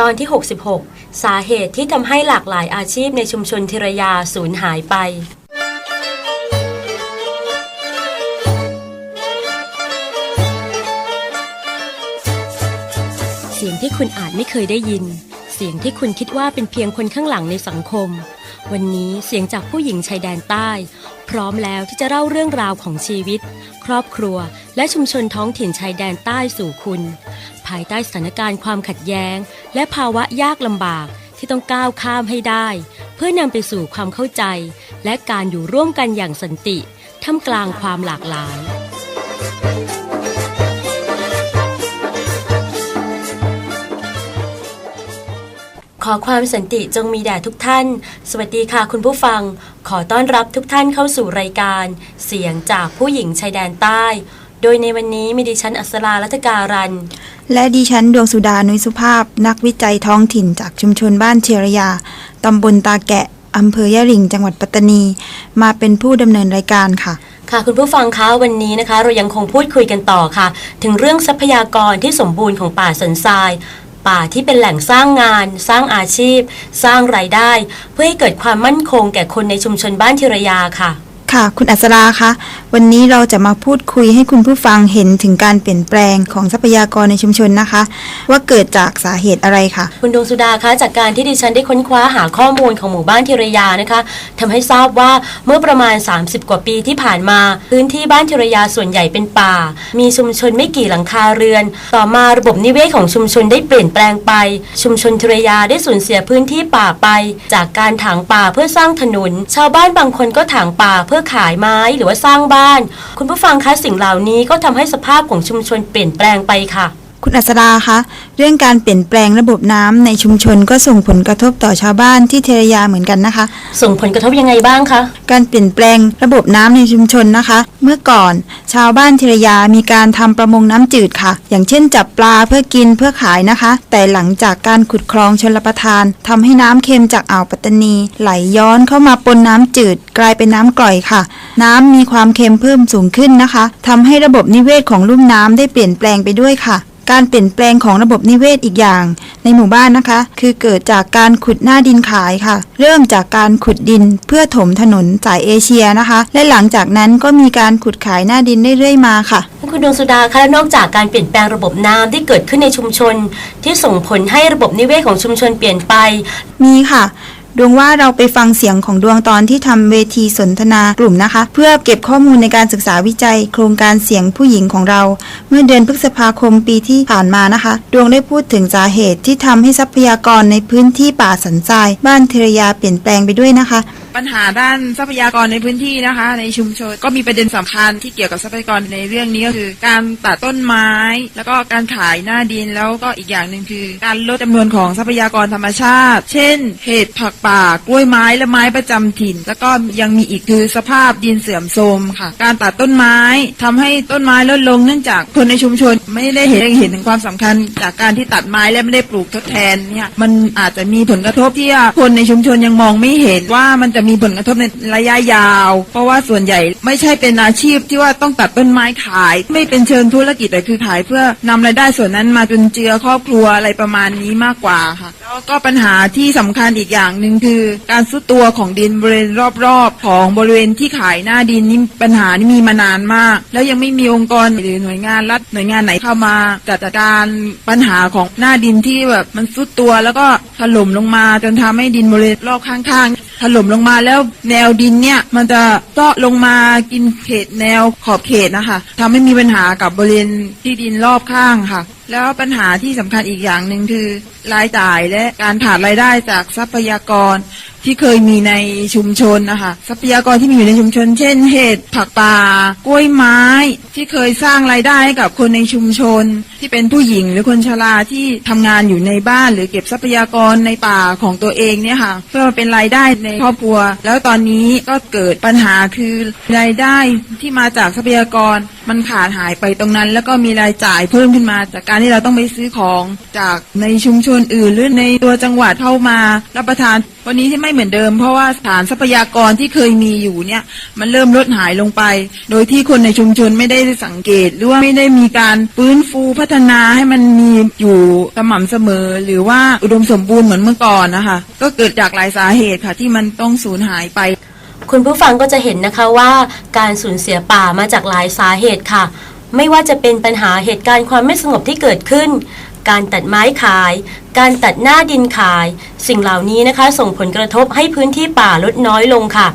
ตอนที่ 66 สาเหตุที่ทำให้หลากหลายอาชีพในชุมชนทิรยาสูญหายไป เสียงที่คุณอาจไม่เคยได้ยิน เสียงที่คุณคิดว่าเป็นเพียงคนข้างหลังในสังคม วันนี้เสียงจากผู้หญิงชายแดนใต้ พร้อมแล้วที่จะเล่าเรื่องราวของชีวิต ครอบครัว และชุมชนท้องถิ่นชายแดนใต้สู่คุณ ภายใต้สถานการณ์ความขัดแย้ง และภาวะยากลำบากที่ต้องก้าวข้ามให้ได้ เพื่อนำไปสู่ความเข้าใจ และการอยู่ร่วมกันอย่างสันติท่ามกลางความหลากหลาย ขอความสันติจงมีแด่ทุกท่าน สวัสดีค่ะคุณผู้ฟัง ขอต้อนรับทุกท่านเข้าสู่รายการ เสียงจากผู้หญิงชายแดนใต้ โดยในวันนี้มีดิฉันอัศรารัตการัน และดิฉันดวงสุดานุยสุภาพ นักวิจัยท้องถิ่นจากชุมชนบ้านเชียรยา ตำบลตาแกะอำเภอยะริง จังหวัดปัตตานี มาเป็นผู้ดำเนินรายการค่ะค่ะคุณผู้ฟังคะวันนี้นะคะ เรายังคงพูดคุยกันต่อค่ะ ถึงเรื่องทรัพยากรที่สมบูรณ์ของป่าสันทราย ป่าที่เป็นแหล่งสร้างงาน สร้างอาชีพ สร้างรายได้ เพื่อให้เกิดความมั่นคงแก่คนในชุมชนบ้านทิรยาค่ะ ค่ะ คุณอัศราคะวันนี้เราจะมาพูดคุยให้คุณผู้ฟังเห็นถึงการเปลี่ยนแปลงของทรัพยากรในชุมชนนะคะ ว่าเกิดจากสาเหตุอะไรค่ะ คุณดวงสุดาคะจากการที่ดิฉันได้ค้นคว้าหาข้อมูลของหมู่บ้านทิรยานะคะทำให้ทราบว่าเมื่อประมาณ 30 กว่าปีที่ผ่านมา พื้นที่บ้านทิรยาส่วนใหญ่เป็นป่า มีชุมชนไม่กี่หลังคาเรือน ต่อมาระบบนิเวศของชุมชนได้เปลี่ยนแปลงไป ชุมชนทิรยาได้สูญเสียพื้นที่ป่าไป จากการถางป่าเพื่อสร้างถนน ชาวบ้านบางคนก็ถางป่าเพื่อขายไม้หรือว่าสร้างบ้าน คุณผู้ฟังคะสิ่งเหล่านี้ก็ทำให้สภาพของชุมชนเปลี่ยนแปลงไปค่ะ คุณอัศราคะเรื่องการเปลี่ยนแปลงระบบน้ำในชุมชนก็ส่งผลกระทบต่อชาวบ้านที่เทรยาเหมือนกันนะคะ ส่งผลกระทบยังไงบ้างคะการเปลี่ยนแปลงระบบน้ำในชุมชนนะคะ เมื่อก่อน ชาวบ้านทิรยามีการทำประมงน้ำจืดค่ะ อย่างเช่น จับปลาเพื่อกินเพื่อขายนะคะ แต่หลังจากการขุดคลองชลประทานทำให้น้ำเค็มจากอ่าวปัตตานี ไหลย้อนเข้ามาปนน้ำจืด กลายเป็นน้ำกร่อยค่ะ น้ำมีความเค็มเพิ่มสูงขึ้นนะคะทำให้ระบบนิเวศของลุ่มน้ำได้เปลี่ยนแปลงไปด้วยค่ะ การเปลี่ยนแปลงของระบบนิเวศอีกอย่าง ในหมู่บ้านนะคะ คือเกิดจากการขุดหน้าดินขายค่ะ เริ่มจากการขุดดินเพื่อถมถนนสายเอเชียนะคะ และหลังจากนั้นก็มีการขุดขายหน้าดินเรื่อยๆมาค่ะคุณดวงสุดาคะและนอกจากการเปลี่ยนแปลงระบบน้ำที่เกิดขึ้นในชุมชน ที่ส่งผลให้ระบบนิเวศของชุมชนเปลี่ยนไป มีค่ะ ดวงว่าเราไปฟังเสียงของดวงตอนที่ทำเวทีสนทนากลุ่มนะคะ เพื่อเก็บข้อมูลในการศึกษาวิจัย โครงการเสียงผู้หญิงของเรา เมื่อเดือนพฤษภาคมปีที่ผ่านมานะคะ ดวงได้พูดถึงสาเหตุที่ทำให้ทรัพยากรในพื้นที่ป่าสันทราย บ้านเทรยาเปลี่ยนแปลงไปด้วยนะคะ ปัญหาด้านทรัพยากรในพื้นที่นะคะ ในชุมชนก็มีประเด็นสำคัญที่เกี่ยวกับทรัพยากรในเรื่องนี้ก็คือ การตัดต้นไม้ แล้วก็การขายหน้าดินแล้วก็อีกอย่างหนึ่งคือ การลดจำนวนของทรัพยากรธรรมชาติ เช่น เห็ดผักป่ากล้วยไม้และไม้ประจำถิ่น แล้วก็ยังมีอีกคือสภาพดินเสื่อมโทรมค่ะ การตัดต้นไม้ทำให้ต้นไม้ลดลงเนื่องจากคนในชุมชนไม่ได้เห็นเห็นถึงความสำคัญ จากการที่ตัดไม้และไม่ได้ปลูกทดแทนเนี่ยมันอาจจะมีผลกระทบที่คนในชุมชนยังมองไม่เห็นว่ามันจะมีผลกระทบในระยะยาว เพราะว่าส่วนใหญ่ไม่ใช่เป็นอาชีพที่ว่าต้องตัดต้นไม้ขาย ไม่เป็นเชิงธุรกิจแต่คือขายเพื่อนำรายได้ส่วนนั้นมาจุนเจือครอบครัวอะไรประมาณนี้มากกว่าค่ะ แล้วก็ปัญหาที่สำคัญอีกอย่างหนึ่งคือ การซุดตัวของดินบริเวณรอบๆ ของบริเวณที่ขายหน้าดินนี่ปัญหานี่มีมานานมาก แล้วยังไม่มีองค์กรหรือหน่วยงานรัฐหน่วยงานไหนเข้ามาจัดการปัญหาของหน้าดินที่แบบมันซุดตัวแล้วก็ถล่มลงมาจนทำให้ดินบริเวณรอบข้างๆถล่มลงมาแล้วแนวดินเนี่ย มันจะเจาะลงมากินเขตแนวขอบเขตนะคะทำให้มีปัญหากับบริเวณที่ดินรอบข้างค่ะ แล้วปัญหาที่สำคัญอีกอย่างหนึ่งคือรายจ่ายและการขาดรายได้จากทรัพยากรที่เคยมีในชุมชนนะคะทรัพยากรที่มีอยู่ในชุมชน เช่น เห็ดผักป่ากล้วยไม้ ที่เคยสร้างรายได้ให้กับคนในชุมชน ที่เป็นผู้หญิงหรือคนชราที่ทำงานอยู่ในบ้าน หรือเก็บทรัพยากรในป่าของตัวเองเนี่ยค่ะ เพื่อเป็นรายได้ในครอบครัว แล้วตอนนี้ก็เกิดปัญหาคือรายได้ที่มาจากทรัพยากรมันขาดหายไปตรงนั้น แล้วก็มีรายจ่ายเพิ่มขึ้นมาจากการการที่เราต้องไปซื้อของจากในชุมชนอื่น หรือในตัวจังหวัดเข้ามารับประทาน วันนี้ที่ไม่เหมือนเดิม เพราะว่าฐานทรัพยากรที่เคยมีอยู่เนี่ยมันเริ่มลดหายลงไป โดยที่คนในชุมชนไม่ได้สังเกต หรือว่าไม่ได้มีการฟื้นฟูพัฒนาให้มันมีอยู่สม่ำเสมอ หรือว่าอุดมสมบูรณ์เหมือนเมื่อก่อนนะคะก็เกิดจากหลายสาเหตุค่ะที่มันต้องสูญหายไปคุณผู้ฟังก็จะเห็นนะคะว่าการสูญเสียป่ามาจากหลายสาเหตุค่ะ ไม่ว่าจะเป็นปัญหาเหตุการณ์ความไม่สงบที่เกิดขึ้น การตัดไม้ขาย การตัดหน้าดินขาย สิ่งเหล่านี้นะคะส่งผลกระทบให้พื้นที่ป่าลดน้อยลงค่ะ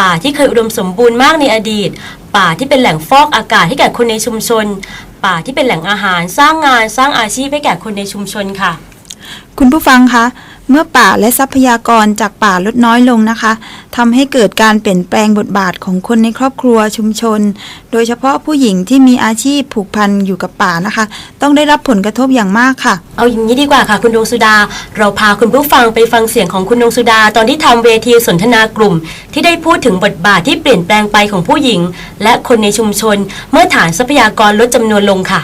ป่าที่เคยอุดมสมบูรณ์มากในอดีต ป่าที่เป็นแหล่งฟอกอากาศให้แก่คนในชุมชน ป่าที่เป็นแหล่งอาหารสร้างงานสร้างอาชีพให้แก่คนในชุมชนค่ะ คุณผู้ฟังคะ เมื่อป่าและทรัพยากรจากป่าลดน้อยลงนะคะทำให้เกิดการเปลี่ยนแปลงบทบาทของคนในครอบครัวชุมชน โดยเฉพาะผู้หญิงที่มีอาชีพผูกพันอยู่กับป่านะคะ ต้องได้รับผลกระทบอย่างมากค่ะ เอาอย่างนี้ดีกว่าค่ะ คุณดวงสุดา เราพาคุณผู้ฟังไปฟังเสียงของคุณดวงสุดา ตอนที่ทำเวทีสนทนากลุ่ม ที่ได้พูดถึงบทบาทที่เปลี่ยนแปลงไปของผู้หญิง และคนในชุมชน เมื่อฐานทรัพยากรลดจำนวนลงค่ะ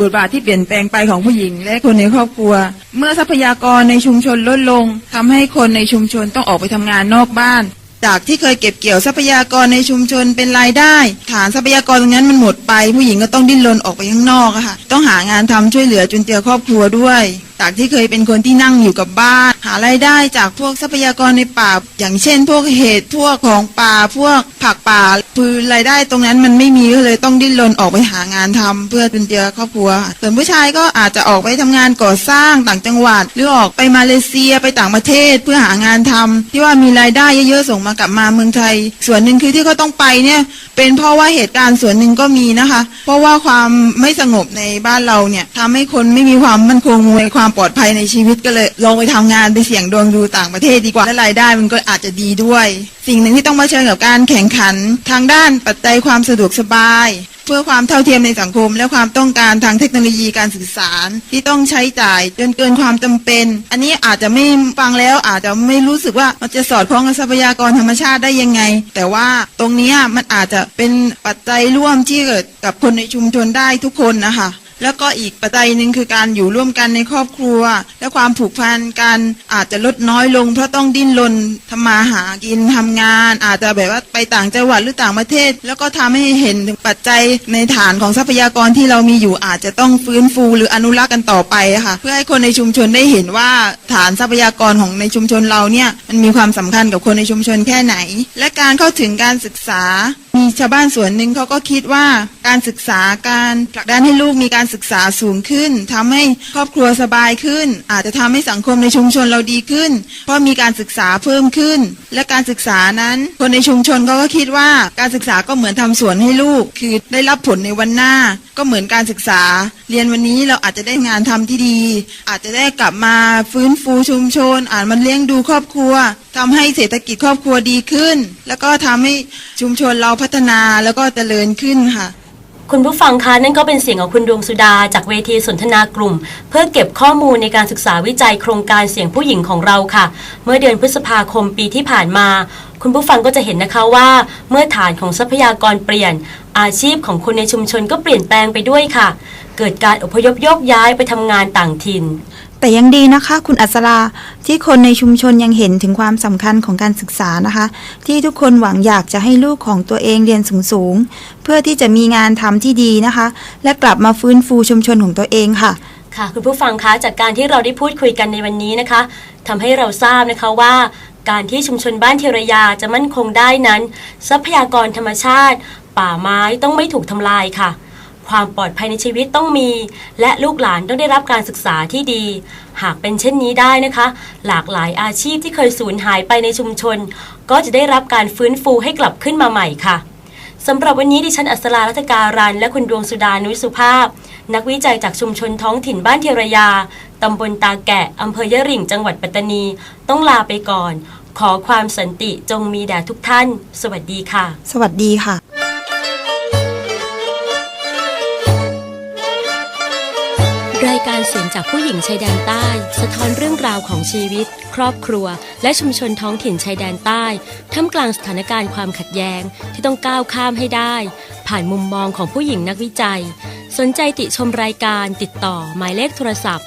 บทบาทที่เปลี่ยนแปลงไปของผู้หญิง และคนในครอบครัว เมื่อทรัพยากรในชุมชนลดลงทำให้คนในชุมชนต้องออกไปทำงานนอกบ้าน จากที่เคยเก็บเกี่ยวทรัพยากรในชุมชนเป็นรายได้ ฐานทรัพยากรตรงนั้นมันหมดไป ผู้หญิงก็ต้องดิ้นรนออกไปข้างนอกค่ะ ต้องหางานทำช่วยเหลือจุนเจือครอบครัวด้วย จากที่เคยเป็นคนที่นั่งอยู่กับบ้าน หารายได้จากพวกทรัพยากรในป่า อย่างเช่น พวกเห็ดพวกของป่า พวกผักป่าคือรายได้ตรงนั้นมันไม่มีก็เลยต้องดิ้นรนออกไปหางานทำเพื่อจุนเจือครอบครัว ส่วนผู้ชายก็อาจจะออกไปทำงานก่อสร้างต่างจังหวัด หรือออกไปมาเลเซียไปต่างประเทศเพื่อหางานทำที่ว่ามีรายได้เยอะๆส่งมากลับมาเมืองไทย ส่วนหนึ่งคือที่เขาต้องไปเนี่ยเป็นเพราะว่าเหตุการณ์ส่วนหนึ่งก็มีนะคะ เพราะว่าความไม่สงบในบ้านเราเนี่ยทำให้คนไม่มีความมั่นคงในความปลอดภัยในชีวิตก็เลยลองไปทำงานไปเสี่ยงดวงดูต่างประเทศดีกว่าและรายได้มันก็อาจจะดีด้วย สิ่งหนึ่งที่ต้องมาเชิญกับการแข่งขัน ทางด้านปัจจัยความสะดวกสบาย เพื่อความเท่าเทียมในสังคม และความต้องการทางเทคโนโลยีการสื่อสาร ที่ต้องใช้จ่ายจนเกินความจำเป็น อันนี้อาจจะไม่ฟังแล้วอาจจะไม่รู้สึกว่ามันจะสอดคล้องกับทรัพยากรธรรมชาติได้ยังไง แต่ว่าตรงนี้มันอาจจะเป็นปัจจัยร่วมที่เกิดกับคนในชุมชนได้ทุกคนนะคะ แล้วก็อีกปัจจัยหนึ่งคือการอยู่ร่วมกันในครอบครัว และความผูกพันกันอาจจะลดน้อยลง เพราะต้องดิ้นรนทำมาหากินทำงาน อาจจะแบบว่าไปต่างจังหวัดหรือต่างประเทศ แล้วก็ทำให้เห็นถึงปัจจัยในฐานของทรัพยากรที่เรามีอยู่อาจจะต้องฟื้นฟู หรืออนุรักษ์กันต่อไปค่ะเพื่อให้คนในชุมชนได้เห็นว่าฐานทรัพยากรของในชุมชนเราเนี่ยมันมีความสำคัญกับคนในชุมชนแค่ไหน และการเข้าถึงการศึกษา มีชาวบ้านส่วนหนึ่งเขาก็คิดว่าการศึกษาการผลักดันให้ลูกมีการศึกษาสูงขึ้นทำให้ครอบครัวสบายขึ้น อาจจะทำให้สังคมในชุมชนเราดีขึ้น เพราะมีการศึกษาเพิ่มขึ้น และการศึกษานั้น คนในชุมชนเขาก็คิดว่าการศึกษาก็เหมือนทำสวนให้ลูก คือได้รับผลในวันหน้า ก็เหมือนการศึกษา เรียนวันนี้เราอาจจะได้งานทำที่ดี อาจจะได้กลับมาฟื้นฟูชุมชน อาจมันเลี้ยงดูครอบครัวทำให้เศรษฐกิจครอบครัวดีขึ้น แล้วก็ทำให้ชุมชนเราพัฒนาแล้วก็เจริญขึ้นค่ะคุณผู้ฟังคะนั่นก็เป็นเสียงของคุณดวงสุดา จากเวทีสนทนากลุ่ม เพื่อเก็บข้อมูลในการศึกษาวิจัยโครงการเสียงผู้หญิงของเราค่ะ เมื่อเดือนพฤษภาคมปีที่ผ่านมา คุณผู้ฟังก็จะเห็นนะคะว่าเมื่อฐานของทรัพยากรเปลี่ยน อาชีพของคนในชุมชนก็เปลี่ยนแปลงไปด้วยค่ะ เกิดการอพยพโยกย้ายไปทำงานต่างถิ่น แต่ยังดีนะคะ คุณอัศราที่คนในชุมชนยังเห็นถึงความสำคัญของการศึกษานะคะ ที่ทุกคนหวังอยากจะให้ลูกของตัวเองเรียนสูงๆเพื่อที่จะมีงานทำที่ดีนะคะ และกลับมาฟื้นฟูชุมชนของตัวเองค่ะค่ะคุณผู้ฟังคะจากการที่เราได้พูดคุยกันในวันนี้นะคะทำให้เราทราบนะคะว่า การที่ชุมชนบ้านเทรยาจะมั่นคงได้นั้น ทรัพยากรธรรมชาติ ป่าไม้ต้องไม่ถูกทำลายค่ะ ความปลอดภัยในชีวิตต้องมี และลูกหลานต้องได้รับการศึกษาที่ดี หากเป็นเช่นนี้ได้นะคะ หลากหลายอาชีพที่เคยสูญหายไปในชุมชน ก็จะได้รับการฟื้นฟูให้กลับขึ้นมาใหม่ค่ะสำหรับวันนี้ดิฉันอัศรารัตการันและคุณดวงสุดานุสุภาพ นักวิจัยจากชุมชนท้องถิ่นบ้านเทรยา ตำบลตาแกะอำเภอยะหริ่งจังหวัดปัตตานี ต้องลาไปก่อน ขอความสันติจงมีแด่ทุกท่าน สวัสดีค่ะ สวัสดีค่ะรายการเสียงจากผู้หญิงชายแดนใต้ สะท้อนเรื่องราวของชีวิต ครอบครัว และชุมชนท้องถิ่นชายแดนใต้ท่ามกลางสถานการณ์ความขัดแย้งที่ต้องก้าวข้ามให้ได้ ผ่านมุมมองของผู้หญิงนักวิจัย สนใจติชมรายการติดต่อหมายเลขโทรศัพท์